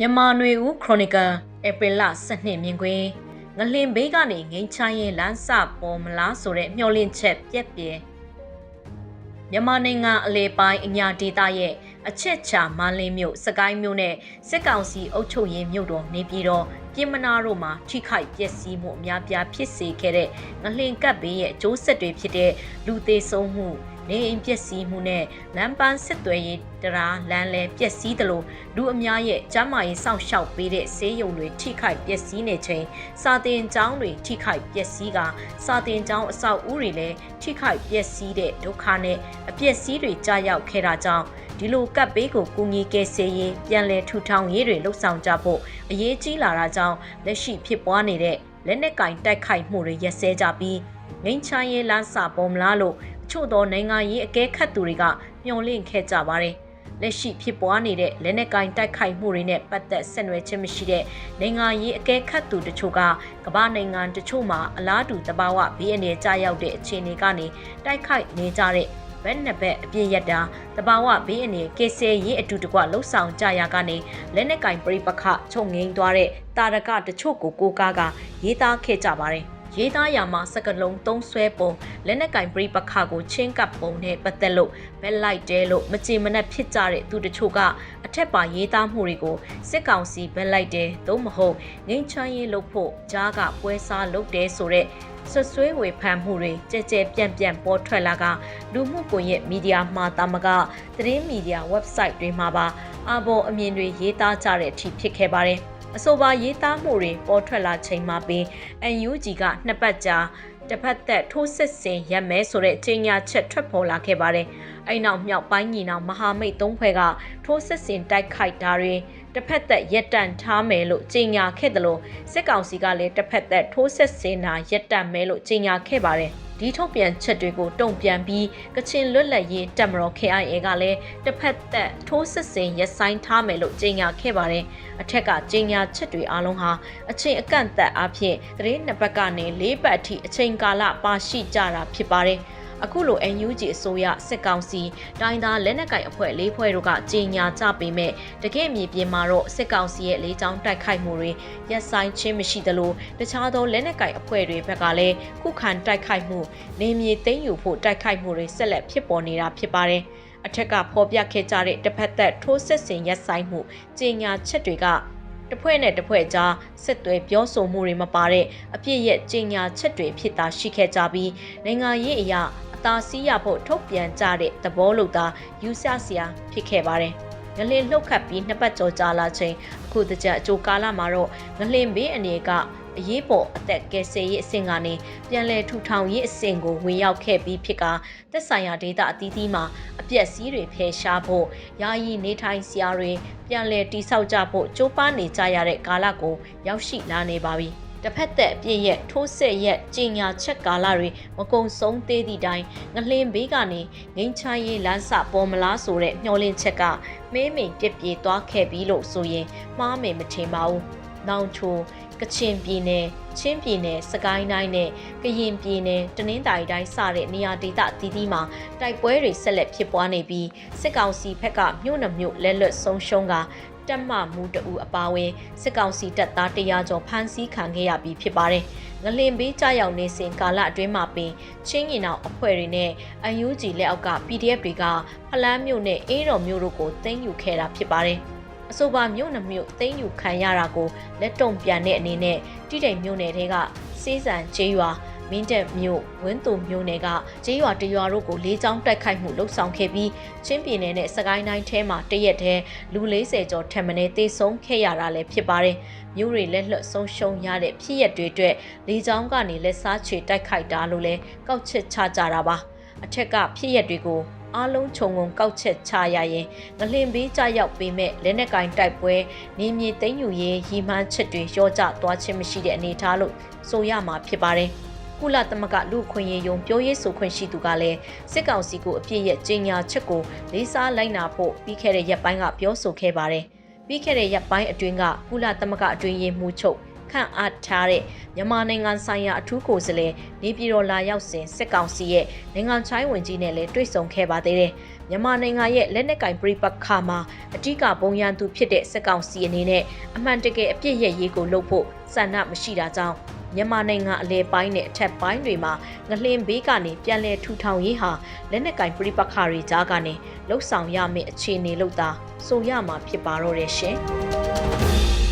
မြန်မာနွေဦးခရိုနီကယ်ဧပြီလ12မြင်ကွင်းငလင်ဘေးကနေငိမ်းချမ်းရင်လမ်းစပေါ်မလားဆိုတဲ့မျှော်လင့်ချက်ပြက်ပြဲမြန်မာနိုင်ငံအလေပိုင်းအညာဒေသရဲ့အချက်ချာမန်းလင်းမြို့စကိုင်းမြို့နဲ့စစ်ကောင်စီအုပ်ချုပ်ရေးမြို့တော်နေပြည်တော်ပြင်မနာတို့မှာထိခိုက်ပျက်စီးမှုအများပြားဖြစ်စေခဲ့တဲ့ငလင်ကပ်ဘေးရဲ့အကျိုးဆက်တွေဖြစ်တဲ့လူသေးဆုံးမှု နေအိမ်ပျက်စီးမှုနဲ့လမ်းပန်းဆက်သွယ်ရေးတရားလမ်းလဲပျက်စီးသလိုလူအများရဲ့ကျန်းမာရေးစောင့်ရှောက်ပေးတဲ့ဆေးရုံတွေထိခိုက်ပျက်စီးနေချိန်စာတင်ကျောင်းတွေထိခိုက်ပျက်စီးကစာတင်ကျောင်းအဆောက်အဦတွေလည်းထိခိုက်ပျက်စီးတဲ့ဒုက္ခနဲ့အပျက်စီးတွေကြာရောက်ခဲ့တာကြောင့်ဒီလိုကပ်ဘေးကိုကူညီကယ်ဆယ်ရေးပြန်လည်ထူထောင်ရေးတွေလှုပ်ဆောင်ကြဖို့အရေးကြီးလာတာကြောင့်လက်ရှိဖြစ်ပွားနေတဲ့လက်နက်ကင်တိုက်ခိုက်မှုတွေရက်စဲကြပြီးငိမ့်ချမ်းရေးလမ်းစာပေါ်မလားလို့အ ချို့သောနိုင်ငံရေးအကဲခတ်သူတွေကမျှော်လင့်ခဲ့ကြပါတယ်။လက်ရှိဖြစ်ပွားနေတဲ့လက်နက်ကင်တိုက်ခိုက်မှုတွေနဲ့ပတ်သက်ဆက်နွယ်ခြင်းမရှိတဲ့နိုင်ငံရေးအကဲခတ်သူတချို့ကကမ္ဘာနိုင်ငံတချို့မှာအလားတူတဘာဝဘေးအန္တရာယ်ကြားရောက်တဲ့အခြေအနေကနေတိုက်ခိုက်နေကြတဲ့ဘက်နှစ်ဘက်အပြည့်ရတာတဘာဝဘေးအန္တရာယ်ကေဆယ်ရေးအတူတကွလှုပ်ဆောင်ကြရာကနေလက်နက်ကင်ပြိပခချုပ်ငိမ့်သွားတဲ့တာရကတချို့ကိုကိုကားကရေးသားခဲ့ကြပါတယ်။ ရေးသားရာမှာစကလုံးသုံးဆွဲပုံလက်နက်ကင်ပြိပခကိုချင်းကပ်ပုံနဲ့ပတ်သက်လို့ဘက်လိုက်တဲလို့မကြည်မနှက်ဖြစ်ကြတဲ့သူတချို့ကအထက်ပါရေးသားမှုတွေကိုစစ်ကောင်စီဘက်လိုက်တဲသို့မဟုတ်ငိမ့်ချမ်းရေးလုပ်ဖို့ကြားကပွဲစားလုပ်တယ်ဆိုတဲ့ဆွဆွဲဝေဖန်မှုတွေကြဲကြဲပြန့်ပြန့်ပေါ်ထွက်လာကလူမှုကွန်ရက်မီဒီယာမှာတာမကသတင်းမီဒီယာ website တွေမှာပါအဘော်အမြင်တွေရေးသားကြတဲ့အထိဖြစ်ခဲ့ပါတယ်။ အဆိုပါရေးသားမှုတွေပေါ်ထွက်လာချိန်မှာပင် UNG ကနှစ်ပတ်ကြာတစ်ဖက်သက်ထိုးစစ်ဆင်ရက်မဲဆိုတဲ့ကြေညာချက်ထွက်ပေါ်လာခဲ့ပါတယ်။အဲ့နောက်မြောက်ပိုင်းညီနောင်မဟာမိတ်သုံးဖွဲ့ကထိုးစစ်ဆင်တိုက်ခိုက်တာတွေတစ်ဖက်သက်ရက်တန့်ထားမယ်လို့ကြေညာခဲ့တယ်လို့စစ်ကောင်စီကလည်းတစ်ဖက်သက်ထိုးစစ်ဆင်တာရက်တန့်မယ်လို့ကြေညာခဲ့ပါတယ်။ ဒီထုတ်ပြန်ချက်တွေကိုတုံ့ပြန်ပြီးကချင်လွတ်လပ်ရေးတပ်မတော် KIA ကလည်းတစ်ဖက်သက်ထိုးစစ်ဆင်ရပ်ဆိုင်းထားမယ်လို့ကြေညာခဲ့ပါတယ်။အထက်ကကြေညာချက်တွေအားလုံးဟာအချိန်အကန့်အသတ်အဖြစ်သတင်းနှစ်ပတ်ကနေ၄ပတ်အထိအချိန်ကာလပါရှိကြတာဖြစ်ပါတယ်။ အခုလို NUG အစိုးရစစ်ကောင်စီတိုင်းသားလက်နက်ကိုင်အဖွဲ့၄ဖွဲ့တို့ကကြေညာကြပေမဲ့တကယ့်မြေပြင်မှာတော့စစ်ကောင်စီရဲ့လေးချောင်းတိုက်ခိုက်မှုတွေရပ်ဆိုင်ခြင်းမရှိသလိုတခြားသောလက်နက်ကိုင်အဖွဲ့တွေဘက်ကလည်းခုခံတိုက်ခိုက်မှုနေမြေသိမ်းယူဖို့တိုက်ခိုက်မှုတွေဆက်လက်ဖြစ်ပေါ်နေတာဖြစ်ပါတယ်အထက်ကဖော်ပြခဲ့ကြတဲ့တစ်ဖက်သက်ထိုးစစ်ဆင်ရပ်ဆိုင်မှုကြေညာချက်တွေကတဖွဲ့နဲ့တဖွဲ့ကြားစစ်သွဲပြောဆိုမှုတွေမပါတဲ့အပြစ်ရဲ့ကြေညာချက်တွေဖြစ်တာရှိခဲ့ကြပြီးနိုင်ငံရေးအရာ အသာစီးရဖို့ထုတ်ပြန်ကြတဲ့သဘောလို့သာယူဆစရာဖြစ်ခဲ့ပါတယ်။ငလင်လှုပ်ခတ်ပြီးနှစ်ပတ်ကျော်ကြာလာချိန်အခုတကြအကျိုးကာလမှာတော့ငလင်ဘေးအနေကအရေးပေါ်အသက်ကယ်ဆယ်ရေးအဆင့်ကနေပြန်လည်ထူထောင်ရေးအဆင့်ကိုဝင်ရောက်ခဲ့ပြီးဖြစ်ကသက်ဆိုင်ရာဒေသအသီးသီးမှာအပျက်စီးတွေဖယ်ရှားဖို့ယာယီနေထိုင်စရာတွေပြန်လည်တိဆောက်ကြဖို့ကြိုးပမ်းနေကြရတဲ့ကာလကိုရောက်ရှိလာနေပါပြီ။ တစ်ဖက်သက်အပြည့်ရဲ့ထိုးဆက်ရက်ကြီးညာချက်ကာလတွေမကုံဆုံးသေးသည့်တိုင်ငလင်းဘေးကနေငိမ့်ချရေးလမ်းစပေါ်မလားဆိုတဲ့မျှော်လင့်ချက်ကမေးမိန်ပြစ်ပြေသွားခဲ့ပြီလို့ဆိုရင်မှားမယ်မထင်ပါဘူး။နောင်ချိုကချင်ပြည်နယ်ချင်းပြည်နယ်စကိုင်းတိုင်းနဲ့ကရင်ပြည်နယ်တနင်္သာရီတိုင်းစတဲ့နေရာဒေသအသီးသီးမှာတိုက်ပွဲတွေဆက်လက်ဖြစ်ပွားနေပြီးစစ်ကောင်စီဘက်ကမြို့နှမြို့လက်လွတ်ဆုံးရှုံးက တက်မမှုတအူအပါဝင်စစ်ကောင်စီတပ်သား100ကျော်ဖမ်းဆီးခံခဲ့ရပြီးဖြစ်ပါတယ်။ငလင်ဘေးကြောက်ရောက်နေစဉ်ကာလအတွင်းမှာပင်ချင်းရင်အောင်အဖွဲ့တွေနဲ့အန်ယူဂျီလက်အောက်က PDF တွေကဖလန်းမြို့နဲ့အင်းတော်မြို့တို့ကိုသိမ်းယူခဲ့တာဖြစ်ပါတယ်။အဆိုပါမြို့နှမြို့သိမ်းယူခံရတာကိုလက်တုံပြန်တဲ့အနေနဲ့တိတိမ်မြို့နယ်တွေကစေးစံကျေးရွာ မင်းတက်မြို့ဝင်းသူမြို့နယ်ကကျေးရွာတရွာတို့ကိုလေးချောင်းတိုက်ခိုက်မှုလှုပ်ဆောင်ခဲ့ပြီးချင်းပြည်နယ်နဲ့စကိုင်းတိုင်းထဲမှာတရက်တည်းလူ40ကျော်ထက်မနည်းသေဆုံးခဲ့ရတာလည်းဖြစ်ပါတယ်။မြို့တွေလက်လွတ်ဆုံးရှုံးရတဲ့ဖြစ်ရက်တွေအတွက်လေးချောင်းကနေလက်စားချေတိုက်ခိုက်တာလို့လည်းကောက်ချက်ချကြတာပါ။အထက်ကဖြစ်ရက်တွေကိုအားလုံးခြုံငုံကောက်ချက်ချရရင်ငလင်ဘေးကြရောက်ပေမဲ့လက်နက်ကင်တိုက်ပွဲနေမြေသိမ်းယူရေးရီမှန်းချက်တွေရောကြသွားခြင်းမရှိတဲ့အနေအထားလို့ဆိုရမှာဖြစ်ပါတယ်။ ကုလသမဂ္ဂလူခွင့်ရေးယုံပြောရေးဆိုခွင့်ရှိသူကလည်းစစ်ကောင်စီကိုအပြစ်ရဲ့ကြေညာချက်ကိုလေးစားလိုက်နာဖို့ပြီးခဲ့တဲ့ရက်ပိုင်းကပြောဆိုခဲ့ပါတယ်။ပြီးခဲ့တဲ့ရက်ပိုင်းအတွင်းကကုလသမဂ္ဂအတွင်းရေးမှူးချုပ်ခန့်အပ်ထားတဲ့မြန်မာနိုင်ငံဆိုင်ရာအထူးကိုယ်စားလှယ်နေပြည်တော်လာရောက်စဉ်စစ်ကောင်စီရဲ့နိုင်ငံချိုင်းဝင်ကြီးနဲ့လည်းတွေ့ဆုံခဲ့ပါသေးတယ်။မြန်မာနိုင်ငံရဲ့လက်နက်ကင်ပြိပက္ခမှာအ धिक ပုံရန်သူဖြစ်တဲ့စစ်ကောင်စီအနေနဲ့အမှန်တကယ်အပြစ်ရဲ့ရေးကိုလုပ်ဖို့စံနှမရှိတာကြောင့် မြန်မာနိုင်ငံအလဲပိုင်းနဲ့အထက်ပိုင်းတွေမှာငလင်ဘေးကနေပြန်လည်ထူထောင်ရေးဟာလက်နက်ကင်ပြိပက္ခတွေကြားကနေလှုပ်ဆောင်ရမယ့်အခြေအနေလို့သာဆိုရမှာဖြစ်ပါတော့တယ်ရှင်။